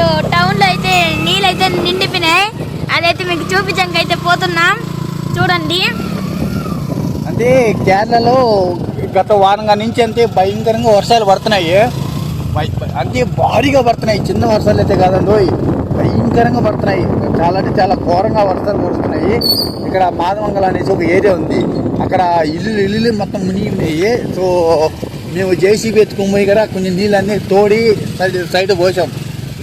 ఇప్పుడు టౌన్లో అయితే నీళ్ళు అయితే నిండిపోయినాయి. అదైతే మీకు చూపించడానికి అయితే పోతున్నాం. చూడండి. అంటే కేరళలో గత వారంగా నుంచి అంతే భయంకరంగా వర్షాలు పడుతున్నాయి. అంతే భారీగా పడుతున్నాయి. చిన్న వర్షాలు అయితే కాదండి భయంకరంగా పడుతున్నాయి. చాలా అంటే చాలా ఘోరంగా వర్షాలు పడుతున్నాయి. ఇక్కడ మాదమంగళ అనేసి ఒక ఏరియా ఉంది. అక్కడ ఇల్లు ఇల్లు మొత్తం మునిగి ఉన్నాయి సో మేము జేసీబీ ఎత్తుకుని పోయి కూడా కొన్ని నీళ్ళన్నీ తోడి సైడ్ సైడ్ పోసాం.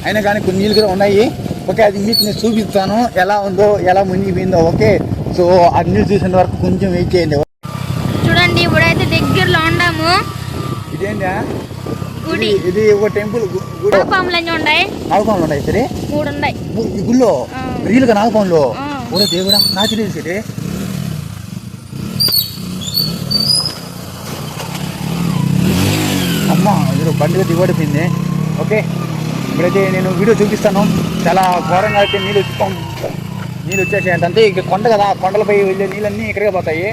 అయినా కానీ కొన్ని నీళ్ళు కూడా ఉన్నాయి. ఓకే అది మీకు నేను చూపిస్తాను. ఎలా ఉందో ఎలా మునిగిపోయిందో ఓకే? సో ఆ నీళ్ళు చూసిన వరకు కొంచెం వెయిట్ చేయండి. చూడండి ఇప్పుడైతే దగ్గరలో ఉండాము. ఇదేంటా? గుడి. ఇది- ఒక టెంపుల్ గు- గుడి. పాములు అన్నీ ఉన్నాయి నాగపాములు ఉన్నాయి సరే? మూడు ఉన్నాయి ఈ గుళ్ళో? ఆ. రియల్గా నాగపాములు. ఓరే దేవుడా నా తెలియదు సరే. అమ్మ మీరు బండిగా దిగబడిపోయింది. ఓకే? ఇప్పుడైతే నేను వీడియో చూపిస్తాను. చాలా ఘోరంగా అయితే నీళ్ళు నీళ్ళు వచ్చేసాయి అంటే ఇక కొండ కదా కొండలపై వెళ్ళే నీళ్ళన్నీ ఇక్కడికే పోతాయి.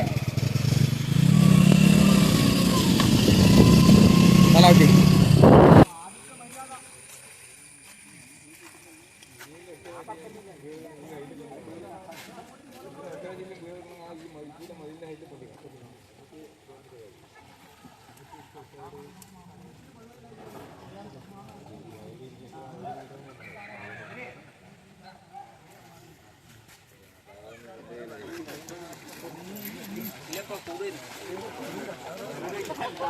అలా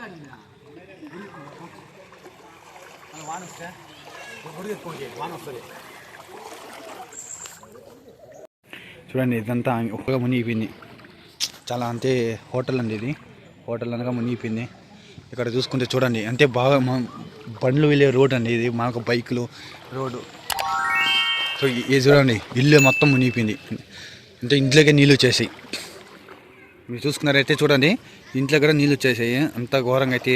వాన వస్తే? గుడి ఎత్తుకోండి వాన వస్తుంది. చూడండి ఇదంతా ఒక్కగా మునిగిపోయింది. చాలా అంతే హోటల్ అండి ఇది. హోటల్ అనగా మునిగిపోయింది. ఇక్కడ చూసుకుంటే చూడండి అంతే బాగా మ- బండ్లు వెళ్ళే రోడ్ అండి ఇది. మాకు బైకులు రోడ్డు. సో ఇది చూడండి ఇల్లు మొత్తం మునిగిపోయింది. అంటే ఇంట్లోకే నీళ్ళు వచ్చేసాయి. మీరు చూసుకున్నారైతే చూడండి ఇంట్లో కూడా నీళ్ళు వచ్చేసాయి. అంత ఘోరంగా అయితే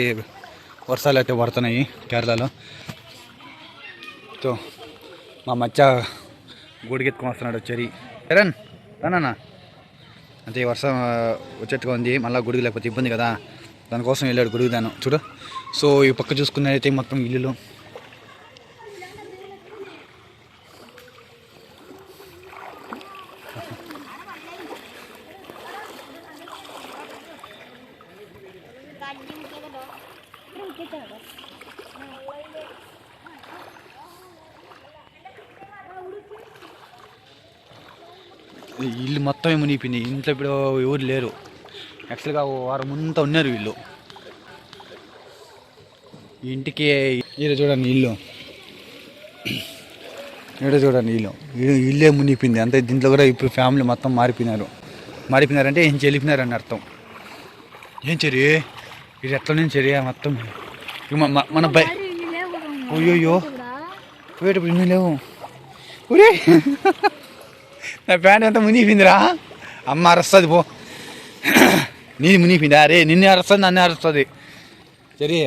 వర్షాలు అయితే పడుతున్నాయి కేరళలో. సో మా మచ్చ గుడికెత్తుకొని వస్తున్నాడు చెరి చరణ్ రానా అంటే ఈ వర్షం వచ్చేట్టుగా ఉంది. మళ్ళీ గుడికి లేకపోతే ఇబ్బంది కదా. దానికోసం వెళ్ళాడు గుడికి దాను చూడు. సో ఈ పక్క చూసుకున్నట్టయితే మొత్తం ఇల్లులు. ఇల్లు మొత్తం మునిగిపోయింది ఇంట్లో ఇప్పుడు ఎవరు లేరు. యాక్చువల్గా వారం అంతా ఉన్నారు వీళ్ళు. ఇంటికి ఈడ చూడండి ఇల్లు. ఈడ చూడండి ఇల్లు. ఇల్లే మునిగిపోయింది అంతే దీంట్లో కూడా ఇప్పుడు ఫ్యామిలీ మొత్తం మారిపోయినారు. మారిపోయినారంటే ఏం చెల్లిపోయినారని అర్థం. ఏం చెరి? ఇది ఎట్లా నుంచి చెరి మొత్తం? మన బై అయ్యోయ్యో. పోయేటప్పుడు ఇన్ని లేవు. ఊరే నా ప్యాంట్ అంతా మునిగిపోయిందిరా. అమ్మ అరుస్తుంది పో. నీది మునిగిపోయిందా? అరే నిన్నే అరుస్తుంది నన్నే అరుస్తుంది. సరే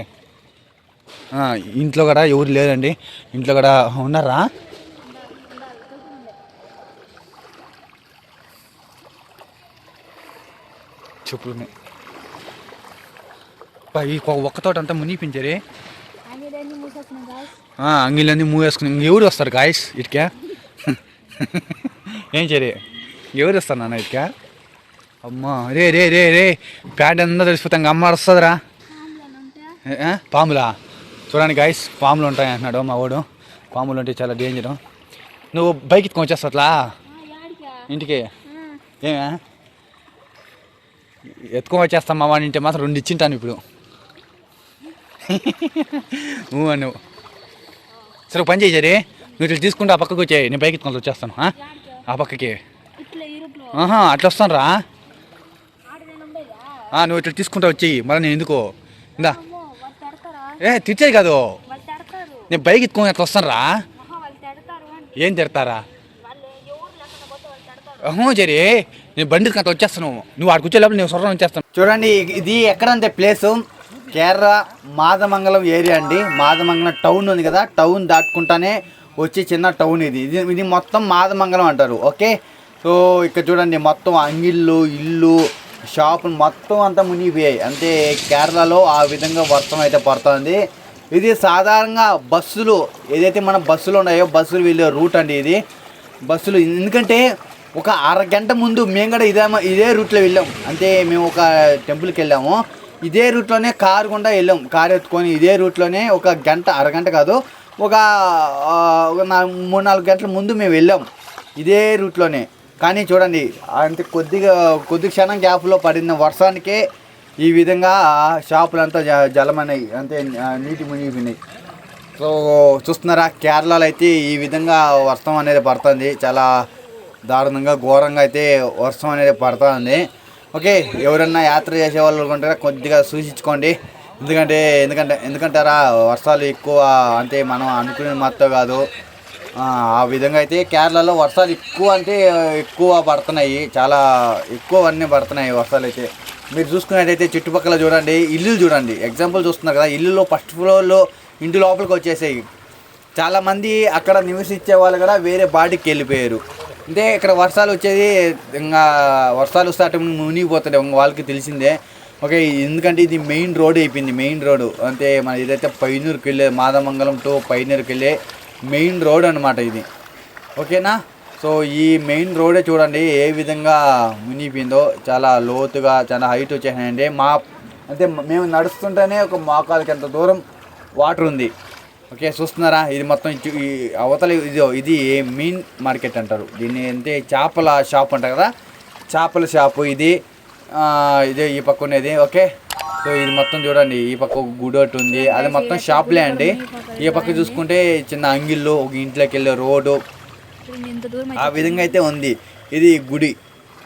ఇంట్లో కూడా ఎవరు లేరండి. ఇంట్లో కూడా ఉన్నారా? చెప్పులు ఈ ఒక్క తోట అంతా మునిగిపించారే అంగిలన్నీ మూవ్ వేసుకుని ఇంకెవరు వస్తారు గాయస్ ఇటుకే. ఏం చర్య ఎవరు వస్తారు నాన్న ఇటుక? అమ్మా రే రే రే రే. ప్యాంట్ అంతా తెలిసిపోతాం ఇంక అమ్మ వస్తుందిరా? పాములా చూడండి గాయస్ పాములు? ఉంటాయి అంటున్నాడు మా వాడు. పాములు అంటే చాలా డేంజరు నువ్వు బైక్ ఎత్తుకొని వచ్చేస్తా అట్లా? ఇంటికి? ఏమే? ఎత్తుకొని వచ్చేస్తాం మామ అంటే మాత్రం రెండు ఇచ్చింటాను ఇప్పుడు. నువ్వు నువ్వు సరే పని చేయి సరే నువ్వు ఇట్లా తీసుకుంటే ఆ పక్కకు వచ్చాయి. నేను బైక్ ఎత్తుకొని వచ్చేస్తాను ఆ? పక్కకి. ఆహా అట్లా వస్తాను రా నువ్వు ఇట్లా తీసుకుంటా వచ్చేయి. మళ్ళీ నేను ఎందుకో? ఇందా. ఏ తిట్టేది కాదు. నేను బైక్ ఎత్తుకొని అట్లా వస్తాను రా ఏం తిడతారా? జరి. నేను బండి అట్లా వచ్చేస్తాను. నువ్వు ఆడ కూర్చో లోపల నేను సొరం వచ్చేస్తాను. చూడండి ఇది ఎక్కడంటే ప్లేస్? కేరళ మాదమంగళం ఏరియా అండి. మాదమంగళం టౌన్ ఉంది కదా టౌన్ దాటుకుంటానే వచ్చే చిన్న టౌన్ ఇది. ఇది ఇది మొత్తం మాదమంగళం అంటారు. ఓకే? సో ఇక్కడ చూడండి మొత్తం అంగిళ్ళు ఇల్లు షాపులు మొత్తం అంతా మునిగిపోయాయి. అంటే కేరళలో ఆ విధంగా వర్షం అయితే పడుతుంది. ఇది సాధారణంగా బస్సులు ఏదైతే మన బస్సులు ఉన్నాయో బస్సులు వెళ్ళే రూట్ అండి ఇది. బస్సులు ఎందుకంటే ఒక అరగంట ముందు మేము కూడా ఇదే ఇదే రూట్లో వెళ్ళాం. అంటే మేము ఒక టెంపుల్కి వెళ్ళాము. ఇదే రూట్లోనే కారు గుండా వెళ్ళాం. కారు ఎత్తుకొని ఇదే రూట్లోనే ఒక గంట అరగంట కాదు ఒక ఒక మూడు నాలుగు గంటల ముందు మేము వెళ్ళాం. ఇదే రూట్లోనే. కానీ చూడండి అంటే కొద్దిగా కొద్ది క్షణం గ్యాప్లో పడిన వర్షానికే ఈ విధంగా షాపులంతా జ జలమన్నాయి అంతే నీటి మునిగిపోయినాయి. సో చూస్తున్నారా కేరళలో అయితే ఈ విధంగా వర్షం అనేది పడుతుంది. చాలా దారుణంగా ఘోరంగా అయితే వర్షం అనేది పడుతుంది. ఓకే ఎవరన్నా యాత్ర చేసే వాళ్ళు అనుకుంటారా కొద్దిగా సూచించుకోండి. ఎందుకంటే ఎందుకంటే ఎందుకంటారా వర్షాలు ఎక్కువ అంటే మనం అనుకునే మొత్తం కాదు. ఆ, విధంగా అయితే కేరళలో వర్షాలు ఎక్కువ అంటే ఎక్కువ పడుతున్నాయి. చాలా ఎక్కువ అన్నీ పడుతున్నాయి వర్షాలు అయితే. మీరు చూసుకున్నట్టయితే చుట్టుపక్కల చూడండి ఇల్లు చూడండి. ఎగ్జాంపుల్ చూస్తున్నారు కదా ఇల్లులో ఫస్ట్ ఫ్లోర్లో ఇంటి లోపలికి వచ్చేసాయి. చాలామంది అక్కడ నివసించే వాళ్ళు కూడా వేరే బాడీకి వెళ్ళిపోయారు. అంటే ఇక్కడ వర్షాలు వచ్చేది ఇంకా వర్షాలు వస్తే అటు వాళ్ళకి తెలిసిందే. ఓకే ఎందుకంటే ఇది మెయిన్ రోడ్ అయిపోయింది మెయిన్ రోడ్ అంటే మన ఇదైతే పైనూరుకి వెళ్ళే మాదమంగళం టు పైనూరుకి వెళ్ళే మెయిన్ రోడ్ అనమాట ఇది. ఓకేనా? సో ఈ మెయిన్ రోడే చూడండి ఏ విధంగా మునిగిపోయిందో చాలా లోతుగా చాలా హైట్ వచ్చేసాయండి మా అంటే మేము నడుస్తుంటేనే ఒక మోకాలకి ఎంత దూరం వాటర్ ఉంది. ఓకే చూస్తున్నారా? ఇది మొత్తం ఈ అవతల ఇది ఇది మీన్ మార్కెట్ అంటారు. దీన్ని అంటే చేపల షాప్ అంటారు కదా? చేపల షాపు ఇది. ఇదే ఈ పక్క ఉన్నది ఓకే? సో ఇది మొత్తం చూడండి ఈ పక్క ఒక గుడి ఒకటి ఉంది. అది మొత్తం షాప్లే అండి. ఈ పక్క చూసుకుంటే చిన్న అంగిళ్ళు ఒక ఇంట్లోకి వెళ్ళే రోడ్డు. ఆ విధంగా అయితే ఉంది. ఇది గుడి.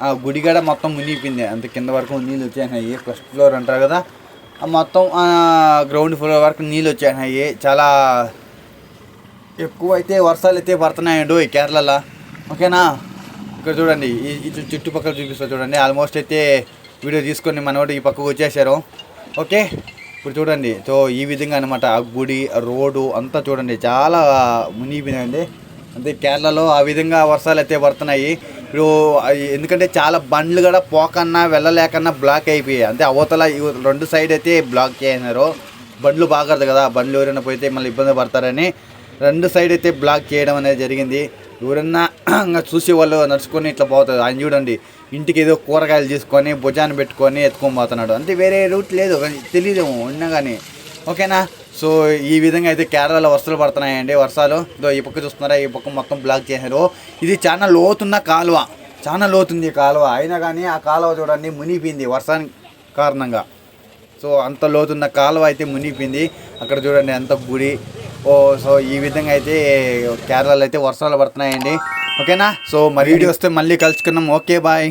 ఆ గుడి కూడా మొత్తం మునిగిపోయింది. అంత కింద వరకు నీళ్ళు వచ్చేసినాయి. ఫస్ట్ ఫ్లోర్ అంటారు కదా. ఆ మొత్తం గ్రౌండ్ ఫ్లోర్ వరకు నీళ్ళు వచ్చేసినాయి. చాలా ఎక్కువ అయితే వర్షాలు అయితే పడుతున్నాయండి ఈ కేరళలో. ఓకేనా? ఇక్కడ చూడండి ఈ చుట్టుపక్కల చూపిస్తా చూడండి. ఆల్మోస్ట్ అయితే వీడియో తీసుకొని మనోడు ఈ పక్కకు వచ్చేసారు. ఓకే? ఇప్పుడు చూడండి సో ఈ విధంగా అనమాట ఆ గుడి రోడ్డు అంతా చూడండి. చాలా మునిగిపోయిందండి అంటే కేరళలో ఆ విధంగా వర్షాలు అయితే పడుతున్నాయి. ఇప్పుడు ఎందుకంటే చాలా బండ్లు కూడా పోకన్నా వెళ్ళలేకన్నా బ్లాక్ అయిపోయాయి. అంటే అవతల రెండు సైడ్ అయితే బ్లాక్ చేసినారు బండ్లు బాగదు కదా బండ్లు ఎవరైనా పోయితే మళ్ళీ ఇబ్బంది పడతారని. రెండు సైడ్ అయితే బ్లాక్ చేయడం అనేది జరిగింది. ఎవరన్నా ఇంకా వాళ్ళు నడుచుకొని ఇట్లా పోతుంది ఆయన చూడండి ఇంటికి ఏదో కూరగాయలు తీసుకొని భుజాన్ని పెట్టుకొని ఎత్తుకొని పోతున్నాడు. అంటే వేరే రూట్ లేదు తెలియదేమో ఉన్నా కానీ. ఓకేనా? సో ఈ విధంగా అయితే కేరళలో వర్షాలు పడుతున్నాయండి వర్షాలు. ఇదో ఈ పక్క చూస్తున్నారా? ఈ పక్క మొత్తం బ్లాక్ చేశారు. ఇది చాలా లోతున్న కాలువ. చాలా లోతుంది కాలువ. అయినా కానీ ఆ కాలువ చూడండి మునిగిపోయింది వర్షానికి కారణంగా. సో అంత లోతున్న కాలువ అయితే మునిగిపోయింది. అక్కడ చూడండి అంత గుడి. ఓ సో ఈ విధంగా అయితే కేరళలో అయితే వర్షాలు పడుతున్నాయండి. ఓకేనా? సో మరి వీడియో వస్తే మళ్ళీ కలుసుకున్నాం ఓకే బాయ్.